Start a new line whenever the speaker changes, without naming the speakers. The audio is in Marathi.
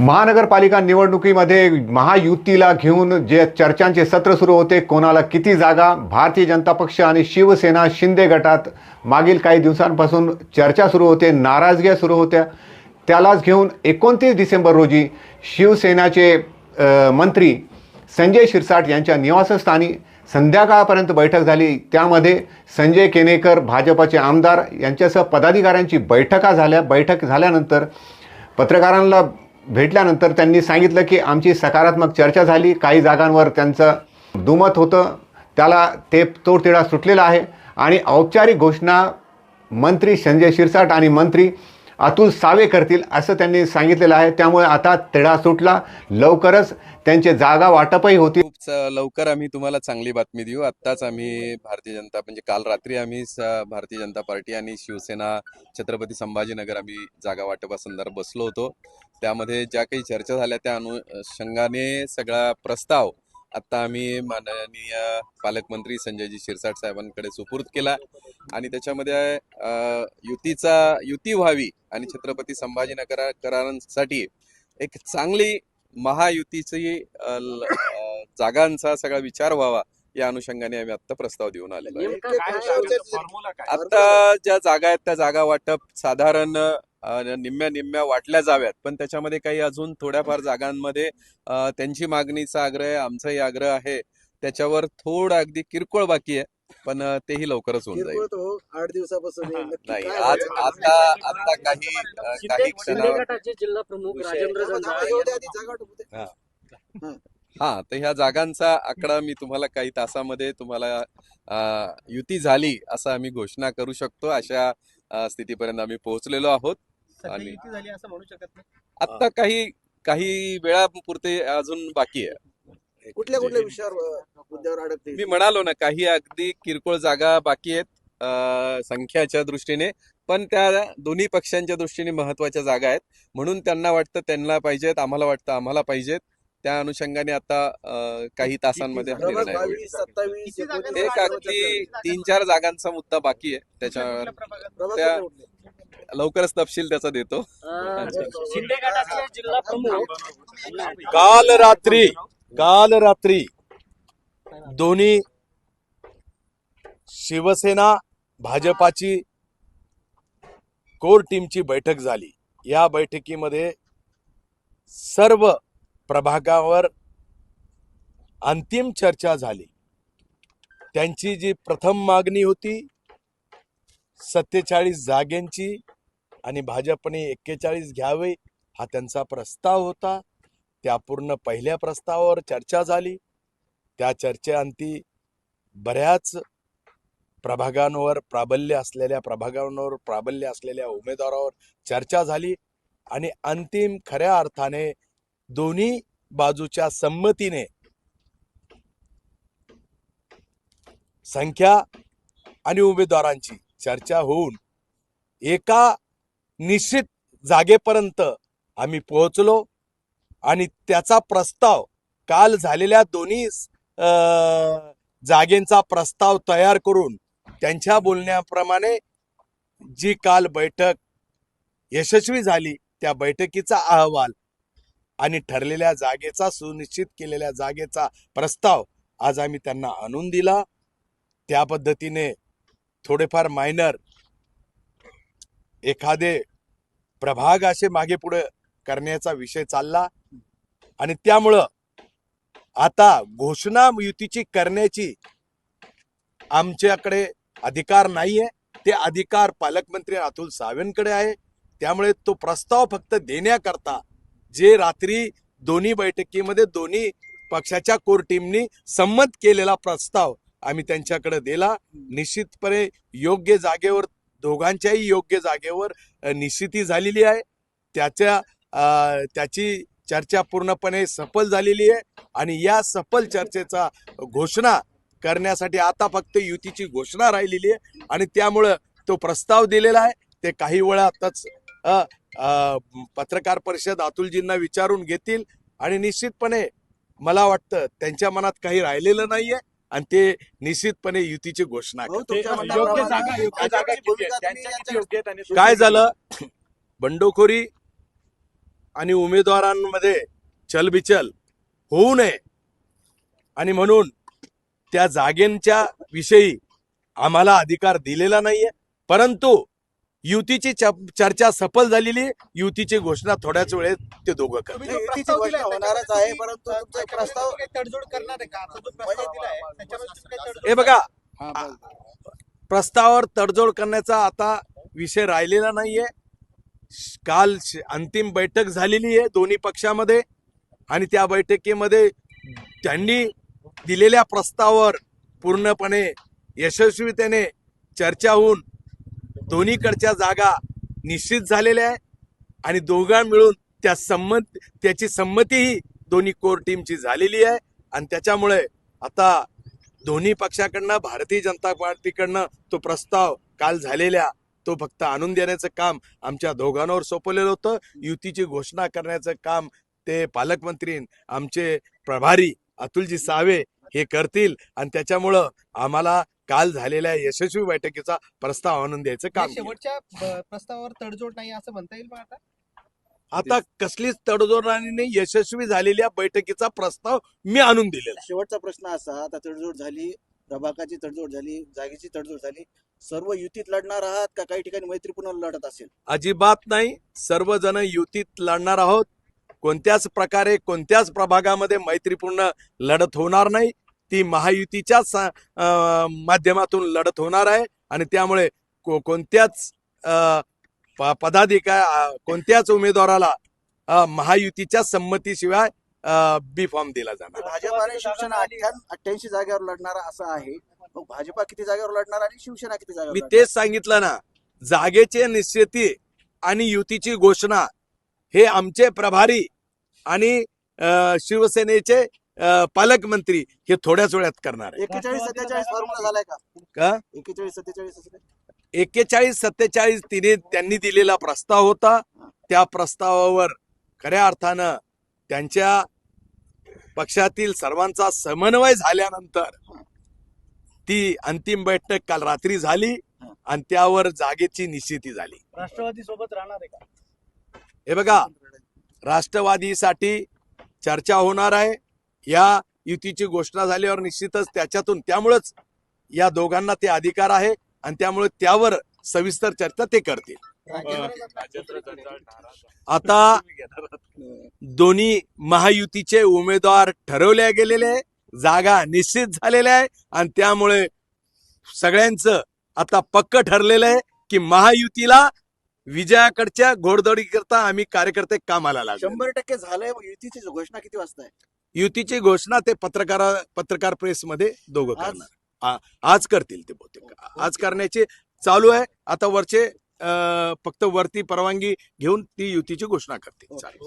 महानगरपालिका निवडणुकीमध्ये महायुतीला घेऊन जे चर्चांचे सत्र सुरू होते कोणाला किती जागा? भारतीय जनता पक्ष आणि शिवसेना शिंदे गटात मागील काही दिवसांपासून चर्चा सुरू होते नाराजग्या सुरू होत्या. त्यालाच घेऊन एकोणतीस डिसेंबर रोजी शिवसेनाचे मंत्री संजय शिरसाट यांच्या निवासस्थानी संध्याकाळपर्यंत बैठक झाली. त्यामध्ये संजय केनेकर भाजपाचे आमदार यांच्यासह पदाधिकाऱ्यांची बैठका झाल्या. बैठक झाल्यानंतर पत्रकारांना भेटल्यानंतर त्यांनी सांगितलं की आमची सकारात्मक चर्चा झाली. काही जागांवर त्यांचं दुमत होतं. त्याला ते तोडतिडा सुटलेला आहे. आणि औपचारिक घोषणा मंत्री संजय शिरसाट आणि मंत्री अतुल सावे करतील असं त्यांनी सांगितलेलं आहे. त्यामुळे आता तिढा सुटला. लवकरच त्यांचे जागा वाटपही होतील
लवकर आम्ही तुम्हाला चांगली बातमी देऊ. आत्ताच आम्ही भारतीय जनता म्हणजे काल रात्री आम्ही स- भारतीय जनता पार्टी आणि शिवसेना छत्रपती संभाजीनगर आम्ही जागा वाटपासंदर्भात बसलो होतो. त्यामध्ये ज्या काही चर्चा झाल्या त्या अनुषंगाने सगळा प्रस्ताव आत्ता आम्ही माननीय पालकमंत्री संजयजी शिरसाट साहेबांकडे सुपूर्द केला आणि त्याच्यामध्ये युतीचा युती व्हावी आणि छत्रपती संभाजीनगरकरांसाठी एक चांगली महायुतीची जागांचा सगळा विचार व्हावा या अनुषंगाने आम्ही आता प्रस्ताव देऊन आलेलो आहे.
नेमकं काय फॉर्म्युला काय
आता ज्या जागा आहेत त्या जागा वाटप साधारण निम्म्या निम्म्या वाटल्या जाव्यात. पण त्याच्यामध्ये काही अजून थोड्याफार जागांमध्ये त्यांची मागणीचा आग्रह आहे आमचाही आग्रह आहे. त्याच्यावर थोडं अगदी किरकोळ बाकी आहे पण तेही लवकरच होऊन जाईल.
आठ दिवसापासून
नाही आज? आता आता काही काही
जिल्हा प्रमुख राजेंद्र.
हा तर ह्या जागांचा आकडा मी तुम्हाला काही तासामध्ये तुम्हाला युती झाली असं आम्ही घोषणा करू शकतो. अशा स्थितीपर्यंत आम्ही पोहोचलेलो आहोत. आणि
झाली असं म्हणू शकत नाही.
आता काही काही वेळापुरते अजून बाकी आहे.
कुठल्या कुठल्या विषयावर अ, मुद्द्यावर अडकते
मी म्हणालो ना काही अगदी किरकोळ जागा बाकी आहेत अ, संख्याच्या दृष्टीने पण त्या दोन्ही पक्षांच्या दृष्टीने महत्त्वाच्या जागा आहेत. म्हणून त्यांना वाटतं त्यांना पाहिजेत आम्हाला वाटतं आम्हाला पाहिजेत. त्या अनुषंगाने आता अ, काही तासांमध्ये हा
क्रमांक
निर्णय होईल
बावीस सत्तावीस
किती जागा
एकोणीस,
एक अगदी तीन चार जागांचा मुद्दा बाकी आहे त्याच्यावर. त्या-
कुठले?
लवकरच तपशील त्याचा देतो.
अं, शिंदे गटाचे जिल्हा प्रमुख.
काल रात्री काल रात्री दोन्ही शिवसेना भाजपाची कोर टीमची बैठक झाली. या बैठकीमध्ये सर्व प्रभागावर अंतिम चर्चा झाली. त्यांची जी प्रथम मागणी होती सत्तेचाळीस जागेंची आणि भाजपने एक्केचाळीस घ्यावे हा त्यांचा प्रस्ताव होता. त्या पूर्ण पहिल्या प्रस्तावावर चर्चा झाली. त्या चर्चेअंती बऱ्याच प्रभागांवर प्राबल्य असलेल्या प्रभागांवर प्राबल्य असलेल्या उमेदवारावर चर्चा झाली आणि अंतिम खऱ्या अर्थाने दोन्ही बाजूच्या संमतीने संख्या आणि उमेदवारांची चर्चा होऊन एका निश्चित जागेपर्यंत आम्ही पोहोचलो आणि त्याचा प्रस्ताव काल झालेल्या दोन्ही जागेंचा प्रस्ताव तयार करून त्यांच्या बोलण्याप्रमाणे जी काल बैठक यशस्वी झाली त्या बैठकीचा अहवाल आणि ठरलेल्या जागेचा सुनिश्चित केलेल्या जागेचा प्रस्ताव आज आम्ही त्यांना आणून दिला. त्या पद्धतीने थोडेफार मायनर एखादे प्रभाग असे मागे पुढे करण्याचा विषय चालला. आणि त्यामुळं आता घोषणा युतीची करण्याची आमच्याकडे अधिकार नाहीये. ते अधिकार पालकमंत्री अतुल सावेंकडे आहे. त्यामुळे तो प्रस्ताव फक्त देण्याकरता जे रात्री दोन्ही बैठकीमध्ये दोन्ही पक्षाच्या कोर टीमनी संमत केलेला प्रस्ताव आम्ही त्यांच्याकडे दिला. निश्चितपणे योग्य जागेवर दोघांच्याही योग्य जागेवर निश्चिती झालेली आहे. त्याच्या त्याची चर्चा पूर्णपणे सफल झालेली आहे आणि या सफल चर्चेचा घोषणा करण्यासाठी आता फक्त युतीची घोषणा राहिलेली आहे आणि त्यामुळं तो प्रस्ताव दिलेला आहे. ते काही वेळातच पत्रकार परिषद अतुलजींना विचारून घेतील आणि निश्चितपणे मला वाटतं त्यांच्या मनात काही राहिलेलं नाहीये. आणि ते निश्चितपणे युतीची घोषणा दुसरी- काय झालं? बंडखोरी आणि उमेदवारांमध्ये चलबिचल होऊ नये. आणि म्हणून त्या जागेंच्या विषयी आम्हाला अधिकार दिलेला नाहीये. परंतु युतीची चर्चा सफल झालेली युतीची घोषणा थोड्याच वेळेत ते दोघं
होणारच आहे परंतु तुमचा प्रस्ताव
तडजोड करणार आहे का? आता जो प्रस्ताव दिलाय त्याच्यामध्ये तुम्ही काही तडजोड
हे बघा प्रस्तावावर तडजोड करण्याचा आता विषय राहिलेला नाहीये. काल श- अंतिम बैठक झालेली आहे दोन्ही पक्षामध्ये आणि त्या बैठकीमध्ये त्यांनी दिलेल्या प्रस्तावावर पूर्णपणे यशस्वीतेने चर्चा होऊन दोन्हीकडच्या जागा निश्चित झालेल्या आहे आणि दोघां मिळून त्या संमत त्याची संमतीही दोन्ही कोर टीमची झालेली आहे. आणि त्याच्यामुळे आता दोन्ही पक्षाकडनं भारतीय जनता पार्टीकडनं तो प्रस्ताव काल झालेल्या तो फक्त आणून देण्याचं काम आमच्या दोघांवर सोपवलेलं होतं. युतीची घोषणा करण्याचं काम ते पालकमंत्री आमचे प्रभारी अतुलजी सावे हे करतील. आणि त्याच्यामुळं आम्हाला काल झालेल्या यशस्वी बैठकीचा प्रस्ताव आणून द्यायचं काम.
शेवटच्या ब- प्रस्तावावर तडजोड नाही असं म्हणता येईल मग आता?
आता कसलीच तडजोड नाही. यशस्वी झालेल्या बैठकीचा प्रस्ताव मी आणून दिलेला. आहे.
शेवटचा प्रश्न असा आता तडजोड झाली प्रभागाची तडजोड झाली जागेची तडजोड झाली. सर्व युतीत लढणार आहात का काही ठिकाणी मैत्रीपूर्ण लढत असेल?
अजिबात नाही. सर्वजण युतीत लढणार आहोत. कोणत्याच प्रकारे कोणत्याच प्रभागामध्ये मैत्रीपूर्ण लढत होणार नाही. ती महायुतीच्याच अं, माध्यमातून लढत होणार आहे आणि त्यामुळे को- कोणत्याच अं, प- पदाधिका अं, कोणत्याच उमेदवाराला महायुतीच्या संमतीशिवाय बी फॉर्म दिला जाणार
भाजप आणि शिवसेना अठ्ठ्याऐंशी जागेवर लढणार असं आहे मग भाजपा किती जागेवर लढणार आणि शिवसेना किती जागेवर
मी? तेच सांगितलं ना जागेचे निश्चिती आणि युतीची घोषणा हे आमचे प्रभारी आणि शिवसेनेचे पालकमंत्री हे थोड्याच वेळात करणार आहे.
एकेचाळीस सत्तेचाळीस फॉर्म्युला झालाय का?
का?
एकेचाळीस सत्तेचाळीस असं?
एक्केचाळीस सत्तेचाळीस तिने त्यांनी दिलेला प्रस्ताव होता. त्या प्रस्तावावर खऱ्या अर्थानं त्यांच्या पक्षातील सर्वांचा समन्वय झाल्यानंतर ती अंतिम बैठक काल रात्री झाली आणि त्यावर जागेची निश्चिती झाली.
राष्ट्रवादी सोबत राहणार आहे का?
हे बघा राष्ट्रवादीसाठी चर्चा होणार आहे. या युतीची घोषणा झाल्यावर निश्चितच त्याच्यातून त्यामुळेच या दोघांना ते अधिकार आहे आणि त्यामुळे त्यावर सविस्तर चर्चा ते करतील. आता दोन्ही महायुतीचे उमेदवार ठरवले गेलेले आहे जागा निश्चित झालेल्या आहे आणि त्यामुळे सगळ्यांचं आता पक्क ठरलेलं आहे की महायुतीला विजयाकडच्या घोडदौडी करता आम्ही कार्यकर्ते कामाला लागलो.
शंभर टक्के झालंय युतीची घोषणा किती वाजता आहे
युतीची घोषणा ते पत्रकार पत्रकार प्रेसमध्ये दोघं? करणार. आज करतील ते बहुतेक. आज करण्याचे चालू आहे. आता वरचे फक्त वरती परवानगी घेऊन ती युतीची घोषणा करतील. चालेल.